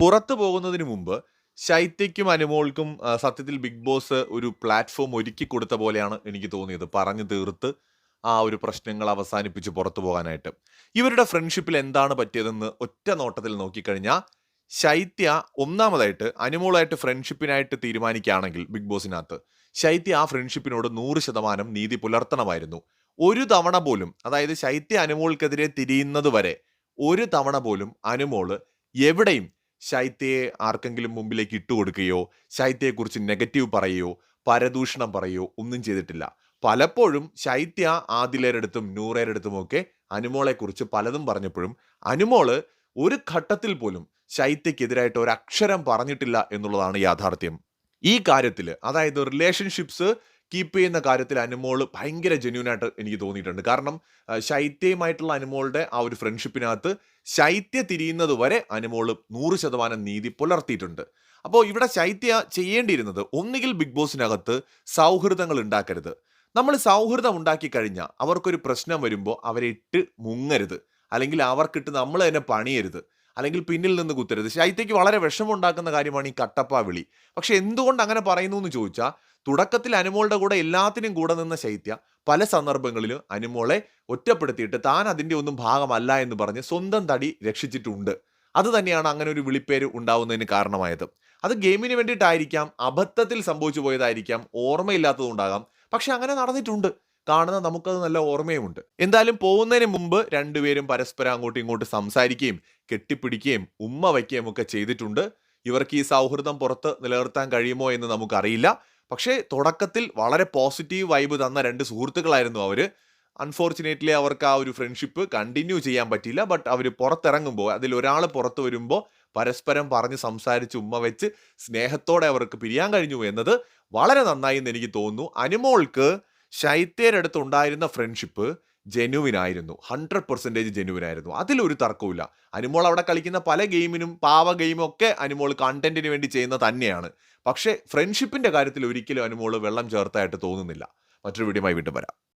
പുറത്തു പോകുന്നതിന് മുമ്പ് ശൈത്യയ്ക്കും അനുമോൾക്കും സത്യത്തിൽ ബിഗ് ബോസ് ഒരു പ്ലാറ്റ്ഫോം ഒരുക്കി കൊടുത്ത പോലെയാണ് എനിക്ക് തോന്നിയത്. പറഞ്ഞു തീർത്ത് ആ ഒരു പ്രശ്നങ്ങൾ അവസാനിപ്പിച്ച് പുറത്തു പോകാനായിട്ട്. ഇവരുടെ ഫ്രണ്ട്ഷിപ്പിൽ എന്താണ് പറ്റിയതെന്ന് ഒറ്റ നോട്ടത്തിൽ നോക്കിക്കഴിഞ്ഞാൽ ശൈത്യ ഒന്നാമതായിട്ട് അനുമോളായിട്ട് ഫ്രണ്ട്ഷിപ്പിനായിട്ട് തീരുമാനിക്കുകയാണെങ്കിൽ ബിഗ് ബോസിനകത്ത് ശൈത്യ ആ ഫ്രണ്ട്ഷിപ്പിനോട് നൂറ് ശതമാനം നീതി പുലർത്തണമായിരുന്നു. ഒരു തവണ പോലും അതായത് ശൈത്യ അനുമോൾക്കെതിരെ തിരിയുന്നത് വരെ ഒരു തവണ പോലും അനുമോൾ എവിടെയും ശൈത്യയെ ആർക്കെങ്കിലും മുമ്പിലേക്ക് ഇട്ടുകൊടുക്കുകയോ ശൈത്യയെക്കുറിച്ച് നെഗറ്റീവ് പറയുകയോ പരദൂഷണം പറയുകയോ ഒന്നും ചെയ്തിട്ടില്ല. പലപ്പോഴും ശൈത്യ ആദിലേരടുത്തും നൂറേരടുത്തും ഒക്കെ അനുമോളെക്കുറിച്ച് പലതും പറഞ്ഞപ്പോഴും അനുമോൾ ഒരു ഘട്ടത്തിൽ പോലും ശൈത്യക്കെതിരായിട്ട് ഒരു അക്ഷരം പറഞ്ഞിട്ടില്ല എന്നുള്ളതാണ് യാഥാർത്ഥ്യം. ഈ കാര്യത്തിൽ അതായത് റിലേഷൻഷിപ്സ് കീപ്പ് ചെയ്യുന്ന കാര്യത്തിൽ അനുമോൾ ഭയങ്കര ജെന്യൂൻ ആയിട്ട് എനിക്ക് തോന്നിയിട്ടുണ്ട്. കാരണം ശൈത്യയുമായിട്ടുള്ള അനുമോളുടെ ആ ഒരു ഫ്രണ്ട്ഷിപ്പിനകത്ത് ശൈത്യ തിരിയുന്നത് വരെ അനുമോൾ നൂറ് ശതമാനം നീതി പുലർത്തിയിട്ടുണ്ട്. അപ്പോൾ ഇവിടെ ശൈത്യ ചെയ്യേണ്ടിയിരുന്നത് ഒന്നുകിൽ ബിഗ് ബോസിനകത്ത് സൗഹൃദങ്ങൾ ഉണ്ടാക്കരുത്. നമ്മൾ സൗഹൃദം ഉണ്ടാക്കി കഴിഞ്ഞാൽ അവർക്കൊരു പ്രശ്നം വരുമ്പോൾ അവരെ ഇട്ട് മുങ്ങരുത്. അല്ലെങ്കിൽ അവർക്കിട്ട് നമ്മൾ തന്നെ പണിയരുത്. അല്ലെങ്കിൽ പിന്നിൽ നിന്ന് കുത്തരുത്. ശൈത്യയ്ക്ക് വളരെ വിഷമമുണ്ടാക്കുന്ന കാര്യമാണ് ഈ കട്ടപ്പ വിളി. പക്ഷെ എന്തുകൊണ്ട് അങ്ങനെ പറയുന്നു എന്ന് ചോദിച്ചാൽ തുടക്കത്തിൽ അനുമോളുടെ കൂടെ എല്ലാത്തിനും കൂടെ നിന്ന ശൈത്യ പല സന്ദർഭങ്ങളിലും അനുമോളെ ഒറ്റപ്പെടുത്തിയിട്ട് താൻ അതിന്റെ ഒന്നും ഭാഗമല്ല എന്ന് പറഞ്ഞ് സ്വന്തം തടി രക്ഷിച്ചിട്ടുണ്ട്. അത് തന്നെയാണ് അങ്ങനെ ഒരു വിളിപ്പേര് ഉണ്ടാവുന്നതിന് കാരണമായത്. അത് ഗെയിമിന് വേണ്ടിയിട്ടായിരിക്കാം അബദ്ധത്തിൽ സംഭവിച്ചു പോയതായിരിക്കാം ഓർമ്മയില്ലാത്തതുണ്ടാകാം പക്ഷെ അങ്ങനെ നടന്നിട്ടുണ്ട്. കാണുന്ന നമുക്കത് നല്ല ഓർമ്മയുമുണ്ട്. എന്തായാലും പോകുന്നതിന് മുമ്പ് രണ്ടുപേരും പരസ്പരം അങ്ങോട്ടും ഇങ്ങോട്ടും സംസാരിക്കുകയും കെട്ടിപ്പിടിക്കുകയും ഉമ്മ വയ്ക്കുകയും ഒക്കെ ചെയ്തിട്ടുണ്ട്. ഇവർക്ക് ഈ സൗഹൃദം പുറത്ത് നിലനിർത്താൻ കഴിയുമോ എന്ന് നമുക്കറിയില്ല. പക്ഷേ തുടക്കത്തിൽ വളരെ പോസിറ്റീവ് വൈബ് തന്ന രണ്ട് സുഹൃത്തുക്കളായിരുന്നു അവർ അൺഫോർച്ചുനേറ്റ്ലി അവർക്ക് ആ ഒരു ഫ്രണ്ട്ഷിപ്പ് കണ്ടിന്യൂ ചെയ്യാൻ പറ്റിയില്ല. ബട്ട് അവർ പുറത്തിറങ്ങുമ്പോൾ അതിൽ ഒരാൾ പുറത്ത് വരുമ്പോൾ പരസ്പരം പറഞ്ഞ് സംസാരിച്ച് ഉമ്മ വെച്ച് സ്നേഹത്തോടെ അവർക്ക് പിരിയാൻ കഴിഞ്ഞു എന്നത് വളരെ നന്നായി എന്ന് എനിക്ക് തോന്നുന്നു. അനുമോൾക്ക് ശൈത്യയുടെ അടുത്ത് ഉണ്ടായിരുന്ന ഫ്രണ്ട്ഷിപ്പ് ജെനുവിൻ ആയിരുന്നു. ഹൺഡ്രഡ് പെർസെന്റേജ് ജെനുവിൻ ആയിരുന്നു. അതിലൊരു തർക്കവുമില്ല. അനുമോൾ അവിടെ കളിക്കുന്ന പല ഗെയിമിനും പാവ ഗെയിമും ഒക്കെ അനുമോൾ കണ്ടന്റിന് വേണ്ടി ചെയ്യുന്ന തന്നെയാണ്. പക്ഷേ ഫ്രണ്ട്ഷിപ്പിന്റെ കാര്യത്തിൽ ഒരിക്കലും അനുമോൾ വെള്ളം ചേർത്തായിട്ട് തോന്നുന്നില്ല. മറ്റൊരു വീഡിയോമായി വീണ്ടും വരാം.